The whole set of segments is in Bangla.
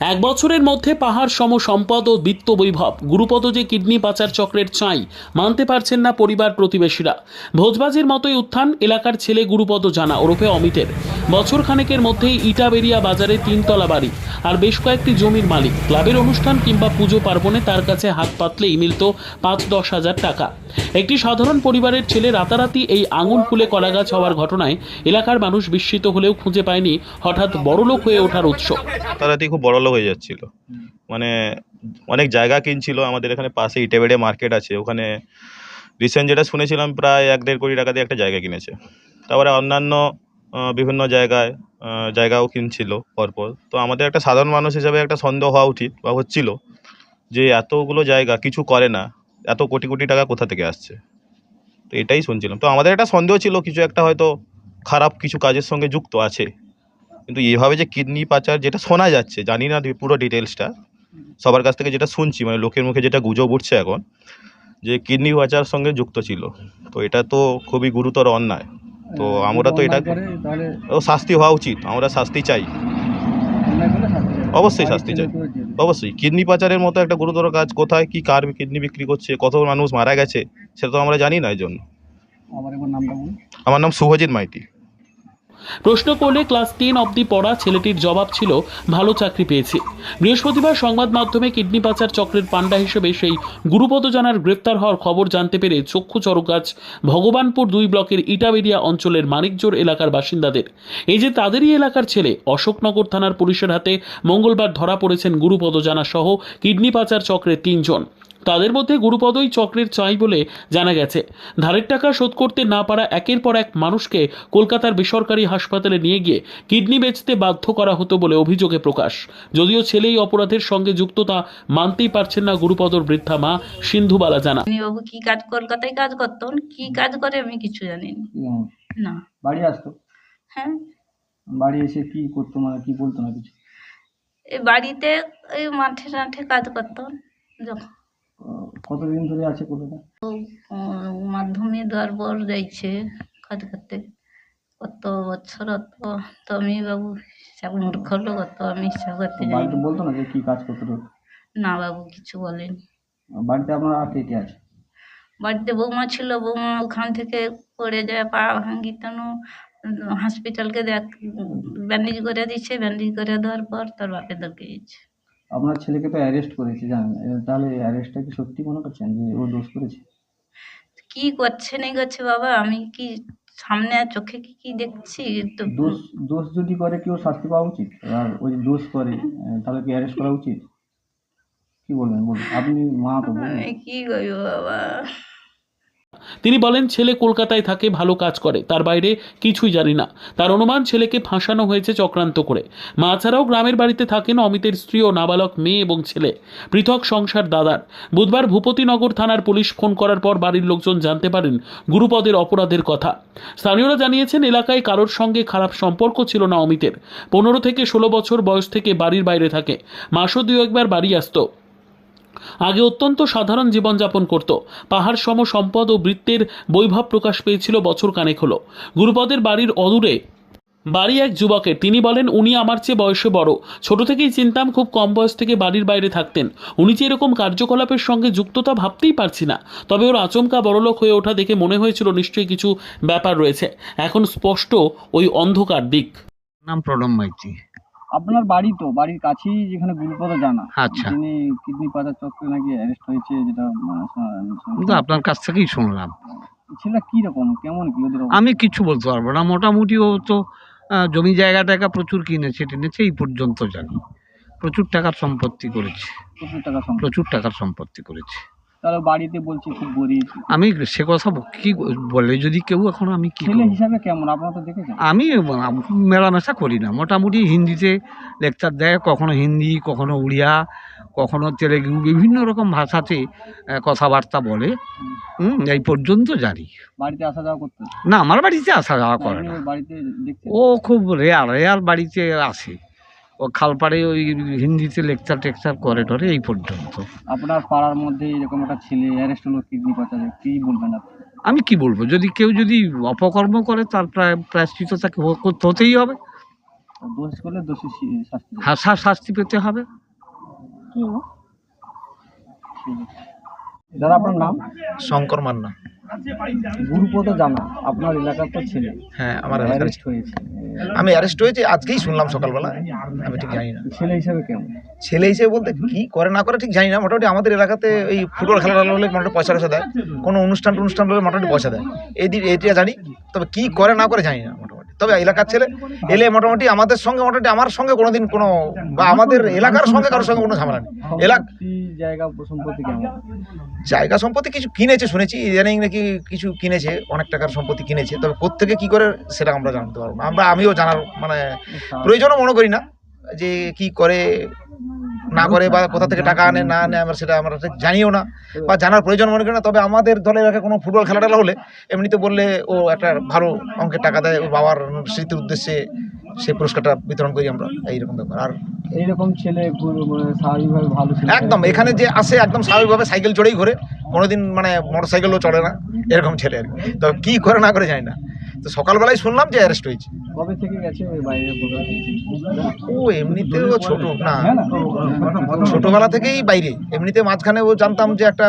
এক বছরের মধ্যে পাহাড় সম সম্পদ ও বিত্ত বৈভব। গুরুপদ যে কিডনি পাচার চক্রের চাই মানতে পারছেন না পরিবার প্রতিবেশীরা। ভোজবাজির মতোই উত্থান এলাকার ছেলে গুরুপদ জানা, ওরফে অমিতের। বছর খানেকের মধ্যেই ইটাবেরিয়া বাজারে তিনতলা বাড়ি আর বেশ কয়েকটি জমির মালিক। ক্লাবের অনুষ্ঠান কিংবা পুজো পার্বণে তার কাছে হাত পাতলেই মিলত পাঁচ দশ হাজার টাকা। একটি সাধারণ পরিবারের ছেলে রাতারাতি এই আঙুল ফুলে কলাগাছ হওয়ার ঘটনায় এলাকার মানুষ বিস্মিত হলেও খুঁজে পায়নি হঠাৎ বড়লোক হয়ে ওঠার উৎস। তাড়াতাড়ি খুব বড় লোক হয়ে যাচ্ছিল। মানে অনেক জায়গা কিনছিল, আমাদের এখানে পাশে ইটেবেড়ে মার্কেট আছে, ওখানে রিসেন্ট যেটা শুনেছিলাম প্রায় এক দেড় কোটি টাকা দিয়ে একটা জায়গা কিনেছে। তারপরে অন্যান্য বিভিন্ন জায়গায় জায়গাও কিনছিল পরপর। তো আমাদের একটা সাধারণ মানুষ হিসাবে একটা সন্দেহ হওয়া উচিত বা হচ্ছিল যে এতগুলো জায়গা কিছু করে না, এত কোটি কোটি টাকা কোথা থেকে আসছে? তো এটাই শুনছিলাম। তো আমাদের একটা সন্দেহ ছিল, কিছু একটা হয়তো খারাপ কিছু কাজের সঙ্গে যুক্ত আছে। কিন্তু এভাবে যে কিডনি পাচার যেটা শোনা যাচ্ছে জানি না পুরো ডিটেলসটা সবার কাছ থেকে যেটা শুনছি মানে লোকের মুখে যেটা গুজব উঠছে এখন যে কিডনি পাচার সঙ্গে যুক্ত ছিল। তো এটা তো খুবই গুরুতর অন্যায়। তো আমরা তো এটা ও শাস্তি হওয়া উচিত আমরা শাস্তি চাই। অবশ্যই শাস্তি চাই। অবশ্যই কিডনি পাচারের মতো একটা গুরুতর কাজ কোথায় কি কার কিডনি বিক্রি করছে কত মানুষ মারা গেছে সেটা তো আমরা জানি না এই জন্য আমার নাম শুভজিৎ মাইতি। প্রশ্ন করলে ক্লাস টেন অবধি পড়া ছেলেটির জবাব ছিল, ভালো চাকরি পেয়েছি। বৃহস্পতিবার সংবাদ মাধ্যমে কিডনি পাচার চক্রের পাণ্ডা হিসেবে সেই গুরুপদ জানার গ্রেপ্তার হওয়ার খবর জানতে পেরে চক্ষু চরকাজ ভগবানপুর দুই ব্লকের ইটাবেরিয়া অঞ্চলের মানিকজোর এলাকার বাসিন্দাদের। এই যে তাদেরই এলাকার ছেলে, অশোকনগর থানার পুলিশের হাতে মঙ্গলবার ধরা পড়েছেন গুরুপদ জানা সহ কিডনি পাচার চক্রের তিনজন। তাদের মধ্যে গুরুপদই চক্রের চাই বলে জানা গেছে। ধারের টাকা শোধ করতে না পারা একের পর এক মানুষকে কলকাতার বেসরকারি হাসপাতালে নিয়ে গিয়ে কিডনি বেচতে বাধ্য করা হতো বলে অভিযোগে প্রকাশ। যদিও ছেলেই অপরাধের সঙ্গে যুক্ত তা মানতেই পারছেন না গুরুপদর বৃদ্ধা মা সিন্ধুবালা জানা। বাবু কি কাজ কলকাতায় কাজ করতো? কি কাজ করে আমি কিছু জানি না। বাড়ি আসতো? হ্যাঁ। বাড়ি এসে কি করতো মানে কি বলতো না কিছু? এই বাড়িতে ওই মাঠে টাঠে কাজ করতো। যখন কতদিন ধরে আছে উম, মাধ্যমিক দেওয়ার পর যাইছে কাজ করতে কত বছর অত তো আমি বাবু মূর্খ লোক অত আমি হিসাব করতে বাড়িতে। বলতো না যে কি কাজ করতো? না বাবু কিছু বলেনি। বাড়িতে আপনার আর কে কে আছে? বাড়িতে বৌমা ছিল বৌমা ওখান থেকে পড়ে যায় পা ভাঙ্গি তেন হসপিটালকে দেখ ব্যান্ডেজ করে দিচ্ছে ব্যান্ডেজ করে দেওয়ার পর তার বাপে দরকে গেছে আপনার ছেলেকে তো অ্যারেস্ট করেছে জানেন। তাহলে অ্যারেস্টটা কি সত্যি মনে করছেন যে ও দোষ করেছে? কি করছে না করছে বাবা? আমি কি সামনে আর চোখে কি কি দেখছি? তো দোষ দোষ যদি করে কি ও শাস্তি পাওয়া উচিত? আর ওই যে দোষ করে তাহলে কি অ্যারেস্ট করা উচিত? কি বলবেন বলুন? আপনি মা তো কি করব বাবা? তিনি বলেন, ছেলে কলকাতায় থাকে, ভালো কাজ করে। তার বাইরে কিছুই জানি না। তার অনুমান ছেলেকে ফাঁসানো হয়েছে চক্রান্ত করে। মা ছাড়াও গ্রামের বাড়িতে থাকেন অমিতের স্ত্রী ও নাবালক মেয়ে এবং ছেলে। পৃথক সংসার দাদার। বুধবার ভূপতিনগর থানার পুলিশ ফোন করার পর বাড়ির লোকজন জানতে পারেন গুরুপদের অপরাধের কথা। স্থানীয়রা জানিয়েছেন, এলাকায় কারোর সঙ্গে খারাপ সম্পর্ক ছিল না অমিতের। পনেরো থেকে ষোলো বছর বয়স থেকে বাড়ির বাইরে থাকে। মাসও দুই একবার বাড়ি আসতো। আগে অত্যন্ত সাধারণ জীবনযাপন করত। পাহাড় সম সম্পদ ও বৃত্তের বৈভব প্রকাশ পেয়েছিল বছর কানেক হলো। গুরুপদের বাড়ির অদূরে বাড়ি এক যুবকের। তিনি বলেন, উনি আমার চেয়ে বয়সে বড়। ছোট থেকেই চিনতাম খুব কম বয়স থেকে বাড়ির বাইরে থাকতেন। উনি যে এরকম কার্যকলাপের সঙ্গে যুক্ততা ভাবতেই পারছি না। তবে ওর আচমকা বড়লোক হয়ে ওঠা দেখে মনে হয়েছিল নিশ্চয়ই কিছু ব্যাপার রয়েছে। এখন স্পষ্ট ওই অন্ধকার দিক। নাম প্রণব মাইতি। আপনার বাড়ি তো বাড়ির কাছেই যেখানে গুরুপদ জানা। আচ্ছা। যিনি কিডনি পাচার চক্রে নাকি অ্যারেস্ট হয়েছে যেটা কিন্তু আপনার কাছ থেকেই শুনলাম। ছেলেটা কি রকম? কেমন কি ওদের আমি কিছু বলতে পারব না। মোটামুটি ও তো জমি জায়গা টাকা প্রচুর কিনেছে টেনেছে এই পর্যন্ত জানি। প্রচুর টাকার সম্পত্তি করেছে। প্রচুর টাকার সম্পত্তি করেছে। তাহলে বাড়িতে বলছে খুব গরিব। আমি সে কথা কি বলে? যদি কেউ এখন আমি কি ছেলে হিসাবে কেমন? আপনারা তো দেখেছেন। আমি মেলামেশা করি না। মোটামুটি হিন্দিতে লেকচার দেয় কখনো হিন্দি কখনো উড়িয়া কখনো তেলেগু বিভিন্ন রকম ভাষাতে কথাবার্তা বলে। হুম এই পর্যন্ত জানি। বাড়িতে আসা যাওয়া করতে? না আমার বাড়িতে আসা যাওয়া করে না। বাড়িতে ও খুব রেয়ার রেয়ার বাড়িতে আসে। ও খালপাড়ে ওই হিন্দিতে লেকচার টেকচার করে টরে এই পর্যন্ত। আপনার পাড়ার মধ্যে এরকম একটা ছেলে অ্যারেস্ট হলো কিডনি পাচারে কি বলবেন আপনি? আমি কি বলব? যদি কেউ যদি অপকর্ম করে তার প্রায় প্রায়শ্চিত তাকে করতে হতেই হবে। দোষ করলে দোষী শাস্তি দেবে। শাস্তি পেতে হবে। ঠিক আছে। দাদা আপনার নাম? শঙ্কর মান্না। গুরুপদ জানা আপনার এলাকার তো ছেলে। হ্যাঁ আমার অ্যারেস্ট হয়েছে। আমি অ্যারেস্ট হয়েছে আজকেই শুনলাম সকালবেলা। আমি ঠিক জানি না। ছেলে হিসেবে কেমন? ছেলে হিসেবে বলতে কি করে না করে ঠিক জানি না মোটামুটি আমাদের এলাকাতে এই ফুটবল খেলা টেলা হলে মোটামুটি পয়সা টয়সা দেয় কোনো অনুষ্ঠান টনুষ্ঠান হলে মোটামুটি পয়সা দেয়। এই দিন এইটা জানি তবে কি করে না করে জানি না মোটামুটি। তবে এলাকার ছেলে এলে মোটামুটি আমাদের সঙ্গে মোটামুটি আমার সঙ্গে কোনোদিন কোনো বা আমাদের এলাকার সঙ্গে কারোর সঙ্গে কোনো ঝামেলা নেই। এলাকা জায়গা সম্পত্তি কেমন? জায়গা সম্পত্তি কিছু কিনেছে শুনেছি ইদানিং নাকি কিছু কিনেছে অনেক টাকার সম্পত্তি কিনেছে। তবে কোত্থেকে কি করে সেটা আমরা জানতে পারব আমরা আমিও জানার মানে প্রয়োজনও মনে করি না যে কি করে না করে বা কোথা থেকে টাকা আনে না আনে আমরা সেটা আমরা জানিও না বা জানার প্রয়োজন মনে করি না। তবে আমাদের দলের এলাকায় কোনো ফুটবল খেলাটা হলে এমনিতে বললে ও একটা ভালো অঙ্কের টাকা দেয় ওর বাবার স্মৃতির উদ্দেশ্যে সেই পুরস্কারটা বিতরণ করি আমরা এইরকম ব্যাপার। আর এইরকম ছেলে মানে স্বাভাবিকভাবে ভালো একদম এখানে যে আসে একদম স্বাভাবিকভাবে সাইকেল চড়েই ঘোরে কোনোদিন মানে মোটর সাইকেলও চড়ে না এরকম ছেলে আর কি। তো কী করে না করে যায় না। তো সকালবেলায় শুনলাম যে অ্যারেস্ট হয়েছে। কবে থেকে গেছে বাইরে ও এমনিতেও ছোট না। ছোটবেলা থেকেই বাইরে। এমনিতে মাঝখানে ও জানতাম যে একটা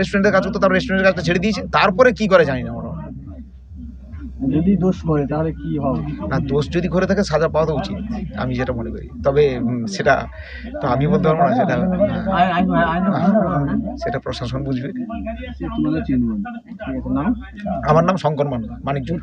রেস্টুরেন্টের কাজ করতো তার রেস্টুরেন্টের কাজটা ছেড়ে দিয়েছে। তারপরে কি করে জানি না। যদি দোষ করে তাহলে কি হবে? না দোষ যদি করে থাকে সাজা পাওয়া তো উচিত আমি যেটা মনে করি। তবে সেটা তো আমি বলতে পারব না সেটা সেটা প্রশাসন বুঝবে। আমার নাম শঙ্কর মান মানিকজোর